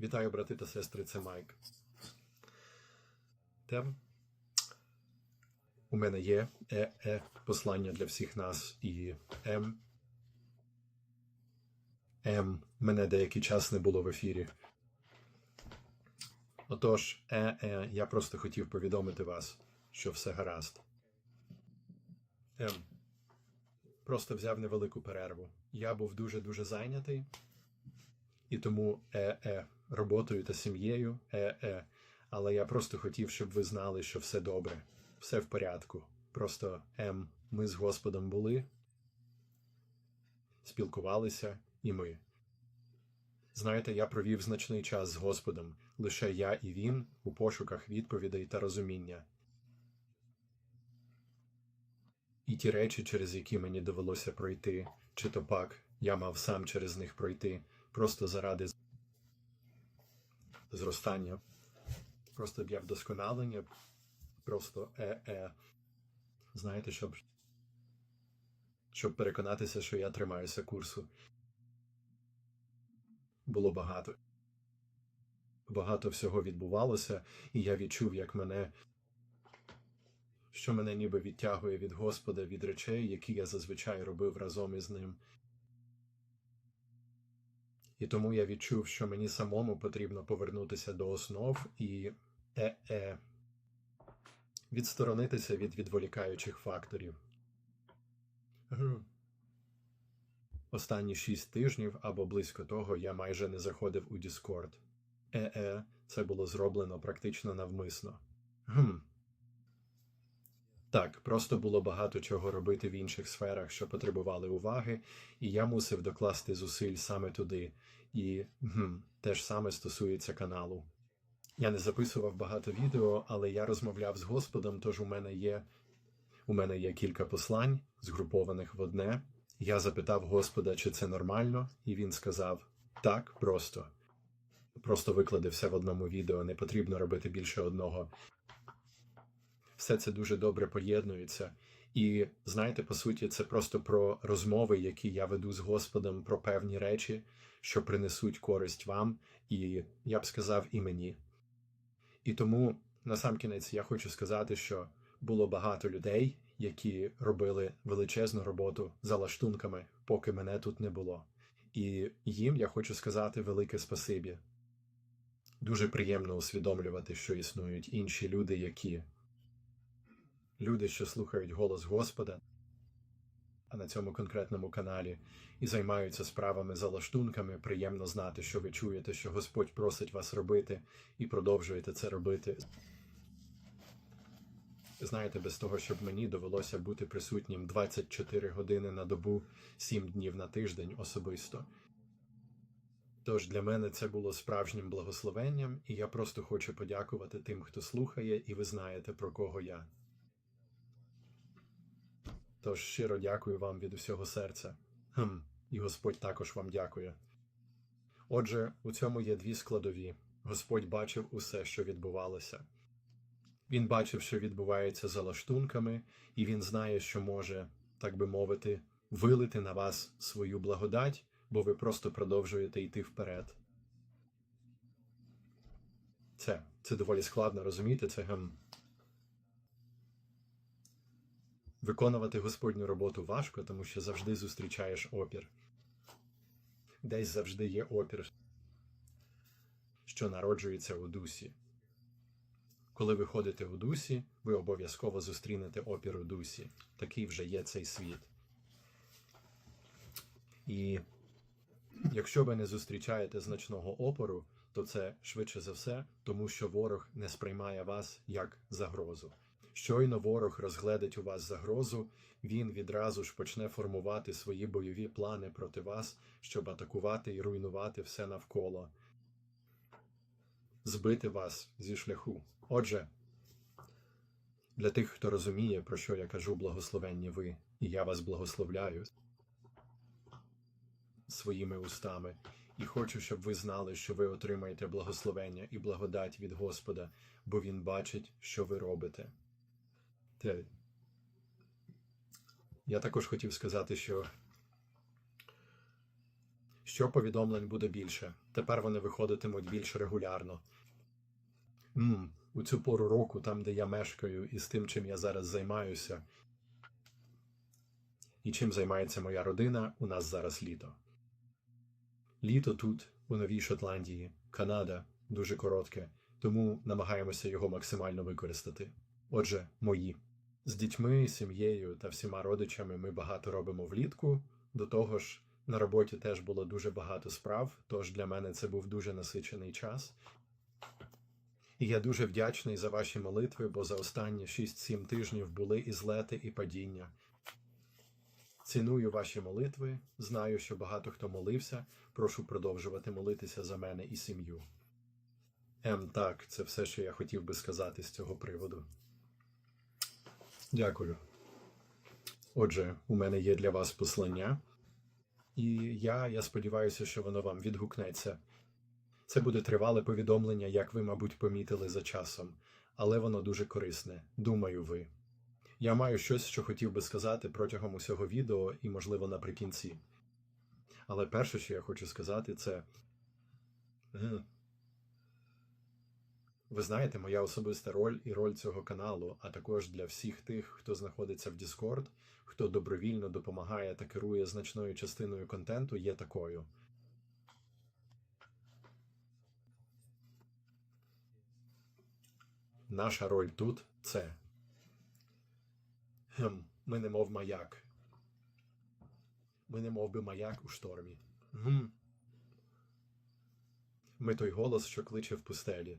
Вітаю, брати та сестри, це Майк. Тем. У мене є е, е, послання для всіх нас і М. М. Мене деякий час не було в ефірі. Отож, е, е, я просто хотів повідомити вас, що все гаразд. М. Просто взяв невелику перерву. Я був дуже-дуже зайнятий. І тому е-е роботою та сім'єю е-е. Але я просто хотів, щоб ви знали, що все добре, все в порядку. Просто ем, ми з Господом були, спілкувалися, і ми. Знаєте, я провів значний час з Господом, лише я і він у пошуках відповідей та розуміння. І ті речі, через які мені довелося пройти, чи то пак я мав сам через них пройти, просто заради зростання, просто для вдосконалення, просто е-е. Знаєте, щоб, щоб переконатися, що я тримаюся курсу. Було багато. Багато всього відбувалося, і я відчув, як мене, що мене ніби відтягує від Господа, від речей, які я зазвичай робив разом із ним. І тому я відчув, що мені самому потрібно повернутися до основ і е-е, відсторонитися від відволікаючих факторів. Останні шість тижнів або близько того я майже не заходив у Discord. Е-е, це було зроблено практично навмисно. Гм. Так, просто було багато чого робити в інших сферах, що потребували уваги, і я мусив докласти зусиль саме туди. І гм, те ж саме стосується каналу. Я не записував багато відео, але я розмовляв з Господом, тож у мене є у мене є кілька послань, згрупованих в одне. Я запитав Господа, чи це нормально, і він сказав: так, просто. Просто виклади все в одному відео, не потрібно робити більше одного. Все це дуже добре поєднується. І знаєте, по суті, це просто про розмови, які я веду з Господом про певні речі, що принесуть користь вам, і я б сказав, і мені. І тому, насамкінець, я хочу сказати, що було багато людей, які робили величезну роботу за лаштунками, поки мене тут не було. І їм я хочу сказати велике спасибі. Дуже приємно усвідомлювати, що існують інші люди, які люди, що слухають голос Господа, на цьому конкретному каналі і займаються справами за лаштунками, приємно знати, що ви чуєте, що Господь просить вас робити, і продовжуєте це робити. Знаєте, без того, щоб мені довелося бути присутнім 24 години на добу, 7 днів на тиждень особисто. Тож для мене це було справжнім благословенням, і я просто хочу подякувати тим, хто слухає, і ви знаєте, про кого я. Тож щиро дякую вам від усього серця. Хм, і Господь також вам дякує. Отже, у цьому є дві складові. Господь бачив усе, що відбувалося. Він бачив, що відбувається за лаштунками, і він знає, що може, так би мовити, вилити на вас свою благодать, бо ви просто продовжуєте йти вперед. Це, це доволі складно розуміти, це гем. Виконувати Господню роботу важко, тому що завжди зустрічаєш опір. Десь завжди є опір, що народжується у дусі. Коли ви ходите у дусі, ви обов'язково зустрінете опір у дусі. Такий вже є цей світ. І якщо ви не зустрічаєте значного опору, то це швидше за все, тому що ворог не сприймає вас як загрозу. Щойно ворог розгледить у вас загрозу, він відразу ж почне формувати свої бойові плани проти вас, щоб атакувати і руйнувати все навколо, збити вас зі шляху. Отже, для тих, хто розуміє, про що я кажу, благословенні ви, і я вас благословляю своїми устами, і хочу, щоб ви знали, що ви отримаєте благословення і благодать від Господа, бо Він бачить, що ви робите. Те. Я також хотів сказати, що Що повідомлень буде більше? Тепер вони виходитимуть більш регулярно. М, у цю пору року, там, де я мешкаю, і з тим, чим я зараз займаюся, і чим займається моя родина, у нас зараз літо. Літо тут, у Новій Шотландії, Канада, дуже коротке, тому намагаємося його максимально використати. Отже, мої. З дітьми, сім'єю та всіма родичами ми багато робимо влітку. До того ж, на роботі теж було дуже багато справ, тож для мене це був дуже насичений час. І я дуже вдячний за ваші молитви, бо за останні 6-7 тижнів були і злети, і падіння. Ціную ваші молитви, знаю, що багато хто молився. Прошу продовжувати молитися за мене і сім'ю. Ем, так, це все, що я хотів би сказати з цього приводу. Дякую. Отже, у мене є для вас послання, і я, я сподіваюся, що воно вам відгукнеться. Це буде тривале повідомлення, як ви, мабуть, помітили за часом, але воно дуже корисне. Думаю, ви. Я маю щось, що хотів би сказати протягом усього відео і, можливо, наприкінці. Але перше, що я хочу сказати, це. Ви знаєте, моя особиста роль і роль цього каналу, а також для всіх тих, хто знаходиться в Discord, хто добровільно допомагає та керує значною частиною контенту, є такою. Наша роль тут це. Гм, ми не мов маяк. Ми не мов би маяк у штормі. Ми той голос, що кличе в пустелі.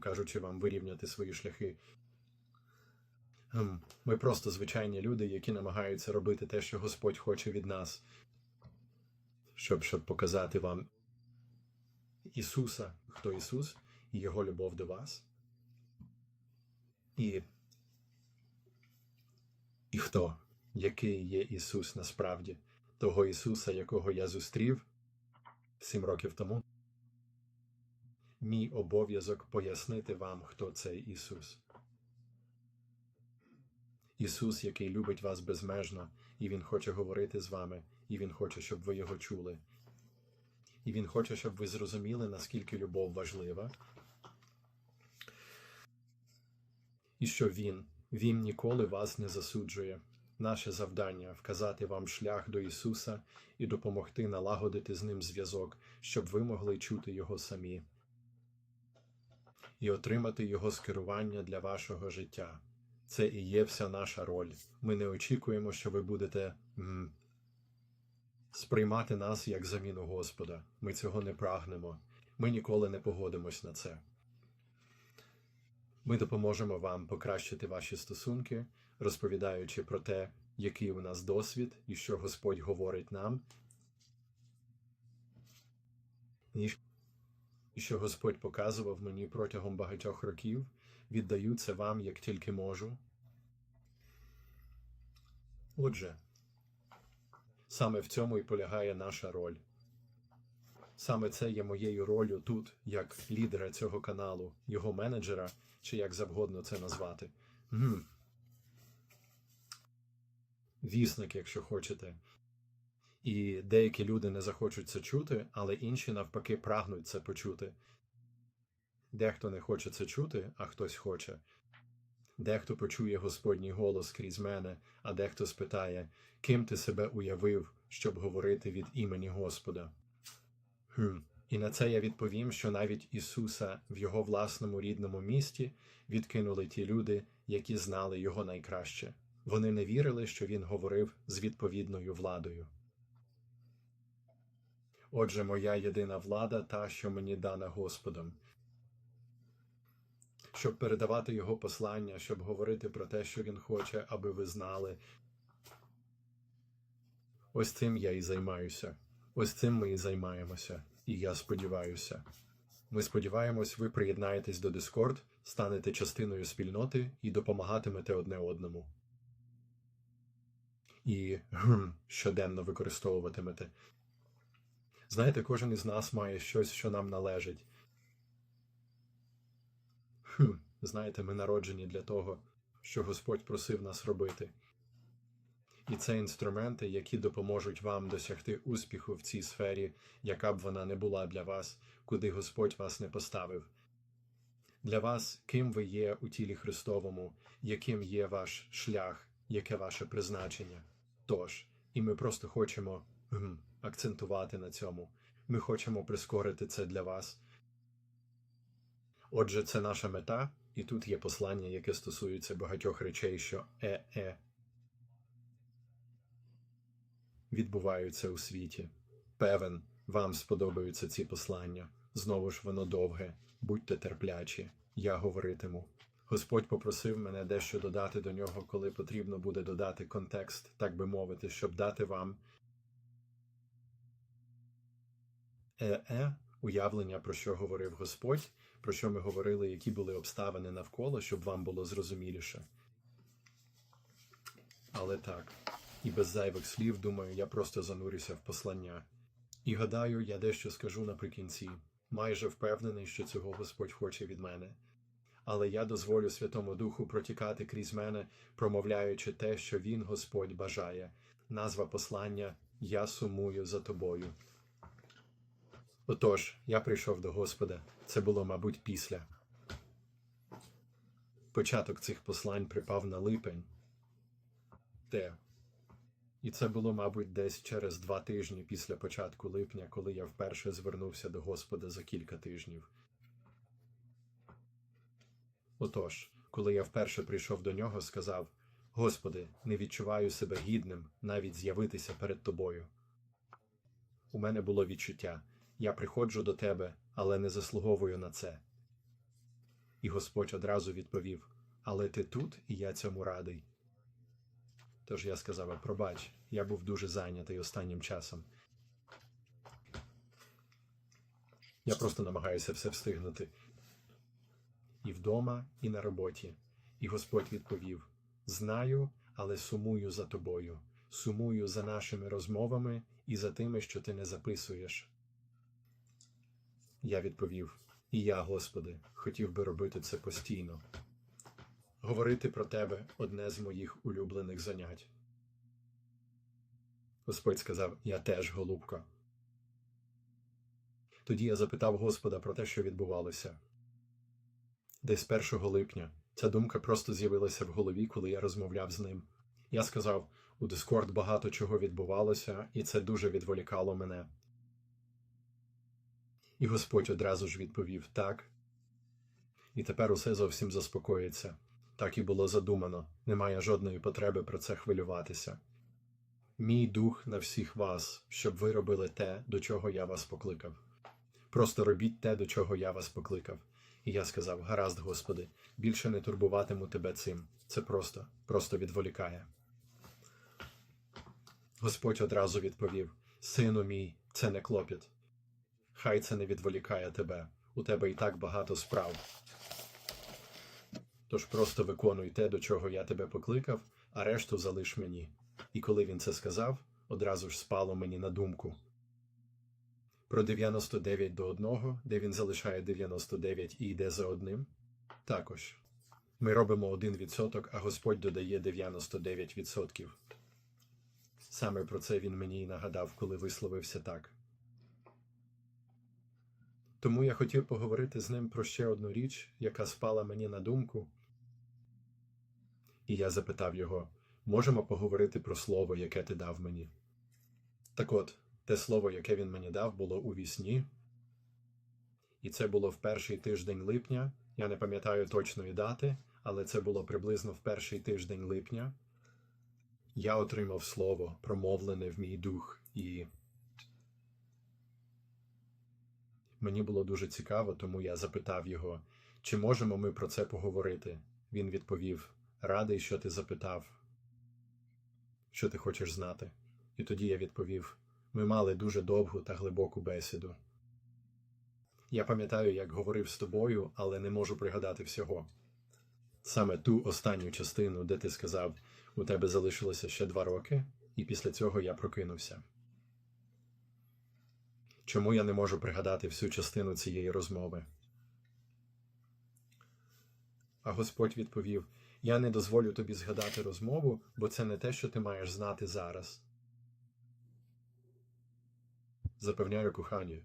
Кажучи вам вирівняти свої шляхи. Ми просто звичайні люди, які намагаються робити те, що Господь хоче від нас, щоб, щоб показати вам Ісуса, хто Ісус, і Його любов до вас. І, і хто, який є Ісус насправді, того Ісуса, якого я зустрів сім років тому. Мій обов'язок пояснити вам, хто цей Ісус. Ісус, який любить вас безмежно, і Він хоче говорити з вами, і Він хоче, щоб ви його чули. І Він хоче, щоб ви зрозуміли, наскільки любов важлива. І що Він, Він ніколи вас не засуджує. Наше завдання вказати вам шлях до Ісуса і допомогти налагодити з ним зв'язок, щоб ви могли чути Його самі і отримати Його скерування для вашого життя. Це і є вся наша роль. Ми не очікуємо, що ви будете м, сприймати нас як заміну Господа. Ми цього не прагнемо. Ми ніколи не погодимось на це. Ми допоможемо вам покращити ваші стосунки, розповідаючи про те, який у нас досвід і що Господь говорить нам, і і що Господь показував мені протягом багатьох років, віддаю це вам як тільки можу. Отже, саме в цьому і полягає наша роль. Саме це є моєю ролью тут, як лідера цього каналу, його менеджера, чи як завгодно це назвати. Вісник, якщо хочете. І деякі люди не захочуть це чути, але інші навпаки прагнуть це почути. Дехто не хоче це чути, а хтось хоче. Дехто почує Господній голос крізь мене, а дехто спитає, ким ти себе уявив, щоб говорити від імені Господа. Хм. І на це я відповім, що навіть Ісуса в Його власному рідному місті відкинули ті люди, які знали Його найкраще. Вони не вірили, що Він говорив з відповідною владою. Отже, моя єдина влада та, що мені дана Господом, щоб передавати Його послання, щоб говорити про те, що Він хоче, аби ви знали. Ось цим я і займаюся. Ось цим ми і займаємося. І я сподіваюся. Ми сподіваємось, ви приєднаєтесь до Discord, станете частиною спільноти і допомагатимете одне одному. І щоденно використовуватимете. Знаєте, кожен із нас має щось, що нам належить. Хм, знаєте, ми народжені для того, що Господь просив нас робити. І це інструменти, які допоможуть вам досягти успіху в цій сфері, яка б вона не була для вас, куди Господь вас не поставив. Для вас, ким ви є у тілі Христовому, яким є ваш шлях, яке ваше призначення. Тож, і ми просто хочемо акцентувати на цьому. Ми хочемо прискорити це для вас. Отже, це наша мета, і тут є послання, яке стосується багатьох речей, що е-е відбуваються у світі. Певен, вам сподобаються ці послання. Знову ж воно довге. Будьте терплячі, я говоритиму. Господь попросив мене дещо додати до нього, коли потрібно буде додати контекст, так би мовити, щоб дати вам е-е уявлення, про що говорив Господь, про що ми говорили, які були обставини навколо, щоб вам було зрозуміліше. Але так, і без зайвих слів, думаю, я просто занурюся в послання. І гадаю, я дещо скажу наприкінці, майже впевнений, що цього Господь хоче від мене. Але я дозволю Святому Духу протікати крізь мене, промовляючи те, що Він, Господь, бажає. Назва послання Я сумую за тобою. Отож, я прийшов до Господа. Це було, мабуть, після. Початок цих послань припав на липень. Те. І це було, мабуть, десь через два тижні після початку липня, коли я вперше звернувся до Господа за кілька тижнів. Отож, коли я вперше прийшов до нього, сказав: Господи, не відчуваю себе гідним навіть з'явитися перед тобою. У мене було відчуття я приходжу до тебе, але не заслуговую на це. І Господь одразу відповів: Але ти тут, і я цьому радий. Тож я сказав: пробач, я був дуже зайнятий останнім часом. Я просто намагаюся все встигнути. І вдома, і на роботі. І Господь відповів: Знаю, але сумую за тобою, сумую за нашими розмовами і за тими, що ти не записуєш. Я відповів: І я, Господи, хотів би робити це постійно. Говорити про тебе одне з моїх улюблених занять. Господь сказав: Я теж, голубка. Тоді я запитав Господа про те, що відбувалося. Десь 1 липня ця думка просто з'явилася в голові, коли я розмовляв з ним. Я сказав: у Дискорд багато чого відбувалося, і це дуже відволікало мене. І Господь одразу ж відповів так. І тепер усе зовсім заспокоїться. Так і було задумано, немає жодної потреби про це хвилюватися. Мій дух на всіх вас, щоб ви робили те, до чого я вас покликав. Просто робіть те, до чого я вас покликав. І я сказав: Гаразд, Господи, більше не турбуватиму тебе цим. Це просто, просто відволікає. Господь одразу відповів: Сину мій, це не клопіт. Хай це не відволікає тебе. У тебе і так багато справ. Тож просто виконуй те, до чого я тебе покликав, а решту залиш мені. І коли він це сказав, одразу ж спало мені на думку. Про 99 до 1, де він залишає 99 і йде за одним. Також ми робимо 1%, а Господь додає 99%. Саме про це він мені й нагадав, коли висловився так. Тому я хотів поговорити з ним про ще одну річ, яка спала мені на думку. І я запитав його: можемо поговорити про слово, яке ти дав мені? Так от, те слово, яке він мені дав, було у вісні. І це було в перший тиждень липня. Я не пам'ятаю точної дати, але це було приблизно в перший тиждень липня. Я отримав слово, промовлене в мій дух, і Мені було дуже цікаво, тому я запитав його, чи можемо ми про це поговорити. Він відповів: Радий, що ти запитав, що ти хочеш знати. І тоді я відповів: ми мали дуже довгу та глибоку бесіду. Я пам'ятаю, як говорив з тобою, але не можу пригадати всього. Саме ту останню частину, де ти сказав, у тебе залишилося ще два роки, і після цього я прокинувся. Чому я не можу пригадати всю частину цієї розмови? А Господь відповів: Я не дозволю тобі згадати розмову, бо це не те, що ти маєш знати зараз. Запевняю, кохані.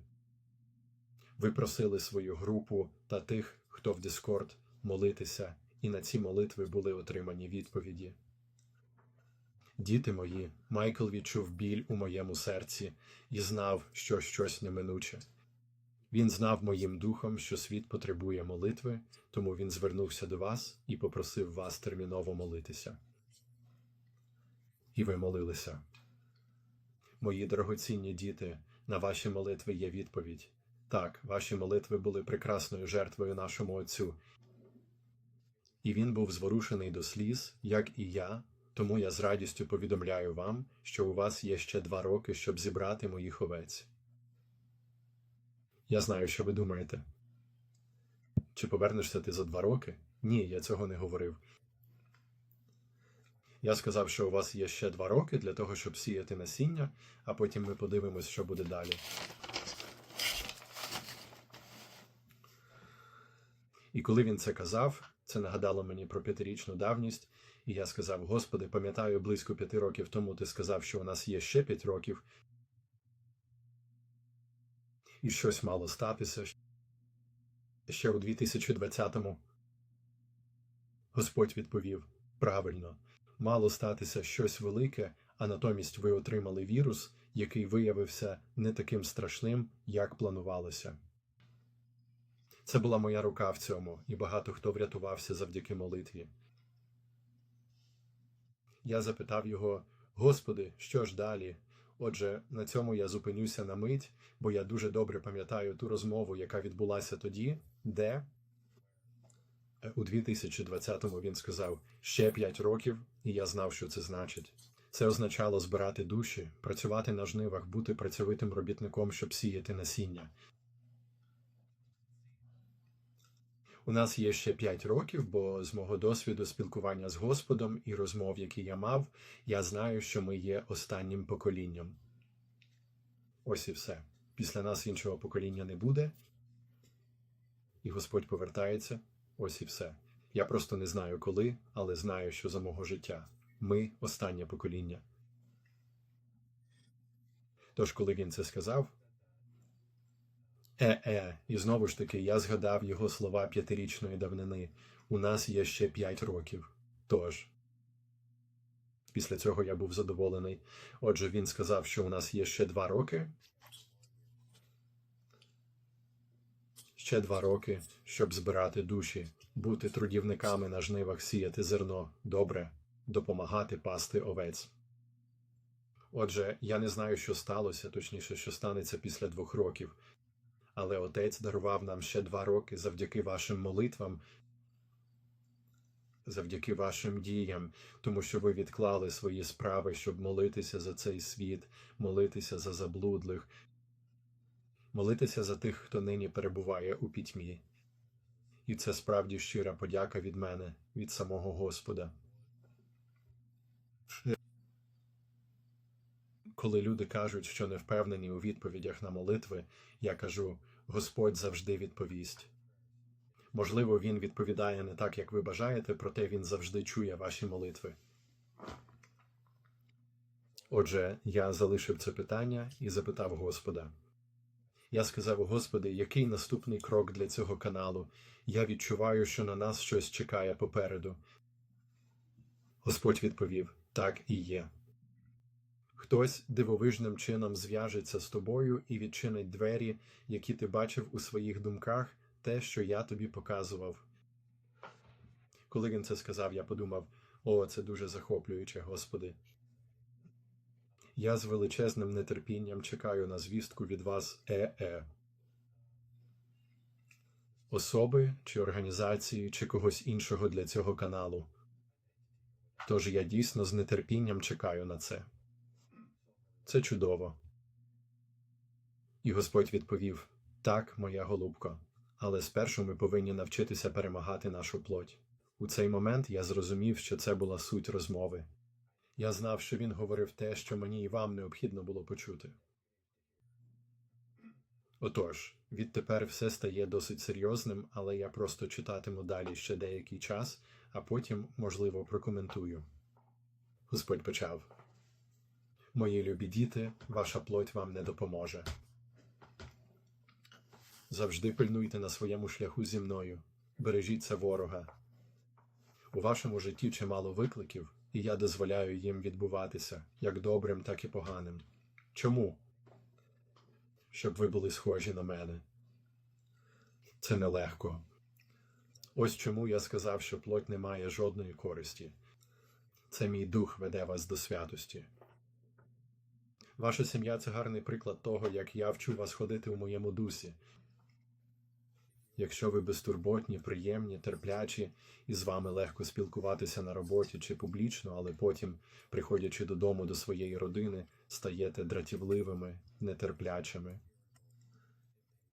Ви просили свою групу та тих, хто в Дискорд, молитися, і на ці молитви були отримані відповіді. Діти мої, Майкл відчув біль у моєму серці і знав, що щось неминуче. Він знав моїм духом, що світ потребує молитви, тому він звернувся до вас і попросив вас терміново молитися. І ви молилися. Мої дорогоцінні діти, на ваші молитви є відповідь. Так, ваші молитви були прекрасною жертвою нашому Отцю. І він був зворушений до сліз, як і я, тому я з радістю повідомляю вам, що у вас є ще два роки, щоб зібрати моїх овець. Я знаю, що ви думаєте. Чи повернешся ти за два роки? Ні, я цього не говорив. Я сказав, що у вас є ще два роки для того, щоб сіяти насіння, а потім ми подивимось, що буде далі. І коли він це казав, це нагадало мені про п'ятирічну давність, і я сказав: Господи, пам'ятаю, близько п'яти років тому ти сказав, що у нас є ще п'ять років, і щось мало статися ще у 2020-му. Господь відповів: правильно, мало статися щось велике, а натомість ви отримали вірус, який виявився не таким страшним, як планувалося. Це була моя рука в цьому, і багато хто врятувався завдяки молитві. Я запитав його: Господи, що ж далі? Отже, на цьому я зупинюся на мить, бо я дуже добре пам'ятаю ту розмову, яка відбулася тоді, де Е, у 2020-му він сказав ще 5 років, і я знав, що це значить. Це означало збирати душі, працювати на жнивах, бути працьовитим робітником, щоб сіяти насіння. У нас є ще 5 років, бо з мого досвіду спілкування з Господом і розмов, які я мав, я знаю, що ми є останнім поколінням. Ось і все. Після нас іншого покоління не буде, і Господь повертається. Ось і все. Я просто не знаю коли, але знаю, що за мого життя. Ми останнє покоління. Тож, коли він це сказав, е-е, і знову ж таки я згадав його слова п'ятирічної давнини. У нас є ще п'ять років. Тож. Після цього я був задоволений. Отже, він сказав, що у нас є ще два роки. Ще два роки, щоб збирати душі, бути трудівниками на жнивах, сіяти зерно, добре, допомагати пасти овець. Отже, я не знаю, що сталося, точніше, що станеться після двох років, але отець дарував нам ще два роки завдяки вашим молитвам, завдяки вашим діям, тому що ви відклали свої справи, щоб молитися за цей світ, молитися за заблудлих, молитися за тих, хто нині перебуває у пітьмі. І це справді щира подяка від мене, від самого Господа. Коли люди кажуть, що не впевнені у відповідях на молитви, я кажу: Господь завжди відповість. Можливо, Він відповідає не так, як ви бажаєте, проте Він завжди чує ваші молитви. Отже, я залишив це питання і запитав Господа. Я сказав, Господи, який наступний крок для цього каналу? Я відчуваю, що на нас щось чекає попереду. Господь відповів: Так і є. Хтось дивовижним чином зв'яжеться з тобою і відчинить двері, які ти бачив у своїх думках, те, що я тобі показував. Коли він це сказав, я подумав: о, це дуже захоплююче, Господи. Я з величезним нетерпінням чекаю на звістку від вас ЕЕ. Особи чи організації, чи когось іншого для цього каналу. Тож я дійсно з нетерпінням чекаю на це. Це чудово. І Господь відповів: Так, моя голубко, але спершу ми повинні навчитися перемагати нашу плоть. У цей момент я зрозумів, що це була суть розмови. Я знав, що він говорив те, що мені і вам необхідно було почути. Отож, відтепер все стає досить серйозним, але я просто читатиму далі ще деякий час, а потім, можливо, прокоментую. Господь почав. Мої любі діти, ваша плоть вам не допоможе. Завжди пильнуйте на своєму шляху зі мною, бережіться ворога. У вашому житті чимало викликів, і я дозволяю їм відбуватися як добрим, так і поганим. Чому? Щоб ви були схожі на мене. Це нелегко. Ось чому я сказав, що плоть не має жодної користі. Це мій дух веде вас до святості. Ваша сім'я це гарний приклад того, як я вчу вас ходити у моєму дусі. Якщо ви безтурботні, приємні, терплячі, і з вами легко спілкуватися на роботі чи публічно, але потім, приходячи додому до своєї родини, стаєте дратівливими, нетерплячими,